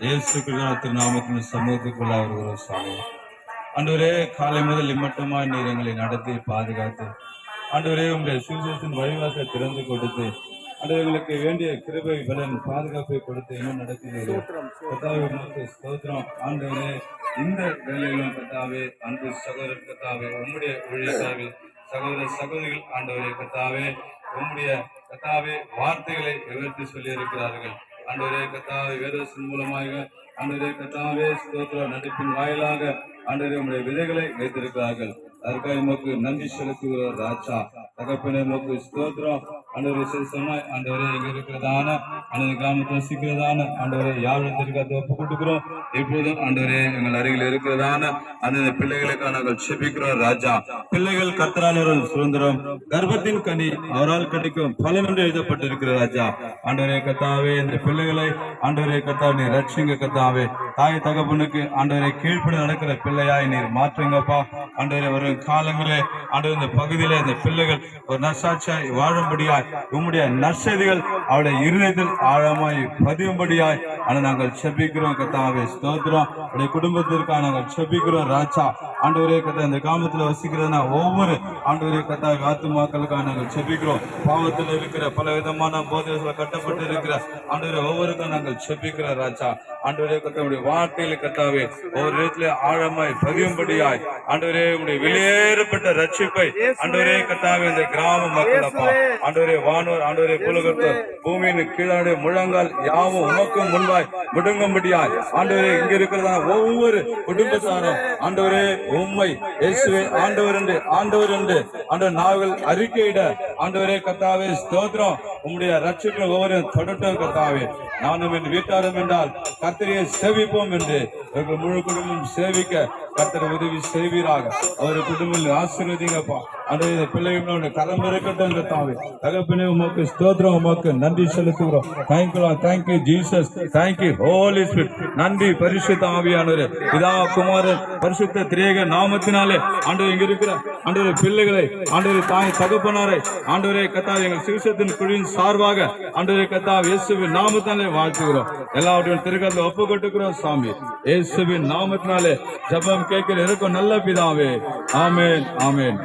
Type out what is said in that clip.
இயேசு கிருஷ்ணத்தின் நாமத்தின் சமூகத்துக்குள்ள வருகிறோம் சாமி. ஆண்டவரே காலை முதல் இம்மட்டமாய் நீர் எங்களை நடத்தி பாதுகாத்து ஆண்டவரே உங்களுடைய சுவிசேஷத்தின் வழிவாசை திறந்து கொடுத்து எங்களுக்கு வேண்டிய கிருபை பலன் பாதுகாப்பை கொடுத்து இன்னும் நடத்தினீர்கள் ஸ்தோத்திரம் ஆண்டவரே இந்த வேலையிலும் கத்தாவே அன்பு சகோதரர் கத்தாவே உம்முடைய ஊழியக்காரர்கள் சகோதர சகோதரிகள் ஆண்டவரே கத்தாவே உம்முடைய கத்தாவே வார்த்தைகளை விவரித்து சொல்லி இருக்கிறார்கள் ஆண்டவரே கத்தாவை வேதத்தின் மூலமாக ஆண்டவரே கத்தாவே ஸ்தோத்திர நடிப்பின் வாயிலாக ஆண்டவரே உடைய விதைகளை வைத்திருக்கிறார்கள். அதற்காக நமக்கு நன்றி செலுத்துகிற ராஜா. தகப்பனே நமக்கு ஸ்தோத்திரம். ஆண்டவரே சிறுசமாய் ஆண்டவரே இங்க இருக்கிறதான ஆண்டவரே கிராமத்தில் வசிக்கிறதான ஆண்டவரே யாவத்திற்கு அதை ஒப்பு கொடுக்கிறோம் இப்போதும் ஆண்டவரே எங்கள் அருகில் இருக்கிறதான அந்த பிள்ளைகளுக்காக நாங்கள் செபிக்கிறோம் ராஜா. பிள்ளைகள் கர்த்தரானவர்கள் சுதந்திரம் கர்ப்பத்தின் கனி அவரால் கிடைக்கும் பலம் என்று எழுதப்பட்டிருக்கிற ராஜா. ஆண்டவரே கத்தாவே இந்த பிள்ளைகளை ஆண்டவரே கத்தாவே நீர் ரட்சிங்க கத்தாவே தாய் தகப்பனுக்கு ஆண்டவரை கீழ்ப்பட நடக்கிற பிள்ளையாய் நீர் மாற்றுங்கப்பா. ஆண்டவரே வரும் காலங்களே ஆண்டவர் இந்த பகுதியில இந்த பிள்ளைகள் ஒரு நசாட்சியாய் வாழும்படியா உம்முடைய நற்செய்திகள் அவருடைய இருதயத்தில் ஆழமாய் பதியும்படியாய் ஆனால் நாங்கள் செபிக்கிறோம் கத்தாவே ஸ்தோத்திரம். உடைய குடும்பத்திற்காக நாங்கள் செபிக்கிறோம் ராஜா. ஆண்டவரே கத்தா இந்த கிராமத்தில் வசிக்கிறதுனா ஒவ்வொரு ஆண்டவரே கத்தா ஆத்துமாக்களுக்காக நாங்கள் செபிக்கிறோம். பாவத்தில் இருக்கிற பல விதமான போதைகளை கட்டப்பட்டு இருக்கிற ஆண்டவரே ஒவ்வொருக்கும் நாங்கள் செபிக்கிறோம் ராஜா. ஆண்டவரே கத்தாவுடைய வார்த்தையில கத்தாவே ஒவ்வொரு இடத்துல ஆழமாய் பதியும்படியாய் ஆண்டவரே உடைய வெளியேறப்பட்ட ரட்சிப்பை ஆண்டவரே கத்தாவே இந்த கிராம மக்கள் அப்பா ஆண்டவரே வானோர் ஆண்டவரே புலகத்தோர் பூமியின் கீழாடு முழங்கால் யாவும் உமக்கும் முன்பாய் முடுங்கும்படியாய். ஆண்டவரே இங்க இருக்கிறதா ஒவ்வொரு குடும்பத்தாரும் ஆண்டவரே உண்மை இயேசுவே ஆண்டவர் என்று ஆண்டவர் என்று ஆண்டவர் நாவல் அறிக்கையிட ஆண்டவரே கத்தாவே ஸ்தோத்திரம். உம்முடைய ரட்சிப்பு ஒவ்வொரு தொடட்டும் கத்தாவே நானும் என் வீட்டாரும் என்றால் கத்திரியை சேவிப்போம் என்று எங்கள் முழு குடும்பம் சேவிக்க கத்திர உதவி செய்வீராக. அவர் குடும்பத்தில் ஆசீர்வதிங்கப்பா. அந்த பிள்ளைகளோட கரம் இருக்கட்டும் கத்தாவே தகப்பனே உமக்கு ஸ்தோத்திரம் உமக்கு நன்றி செலுத்துகிறோம். Thank you thank you Jesus thank you holy spirit நன்றி பரிசுத்த ஆவியானவர். பிதா குமாரன் பரிசுத்த திரேக நாமத்தினாலே ஆண்டவர் இங்க இருக்கிற ஆண்டவர் பிள்ளைகளை ஆண்டவர் தாய் தகப்பனாரை ஆண்டவரே கத்தா எங்கள் சிவசத்தின் குழுவின் சார்பாக ஆண்டவரே கத்தா இயேசுவின் நாமத்தினாலே வாழ்த்துகிறோம். எல்லாவற்றையும் திருக்கத்தில் ஒப்பு கொட்டுக்கிறோம் சாமி. இயேசுவின் நாமத்தினாலே ஜபம் கேட்கிற இருக்கும் நல்ல பிதாவே. ஆமேன் ஆமேன்.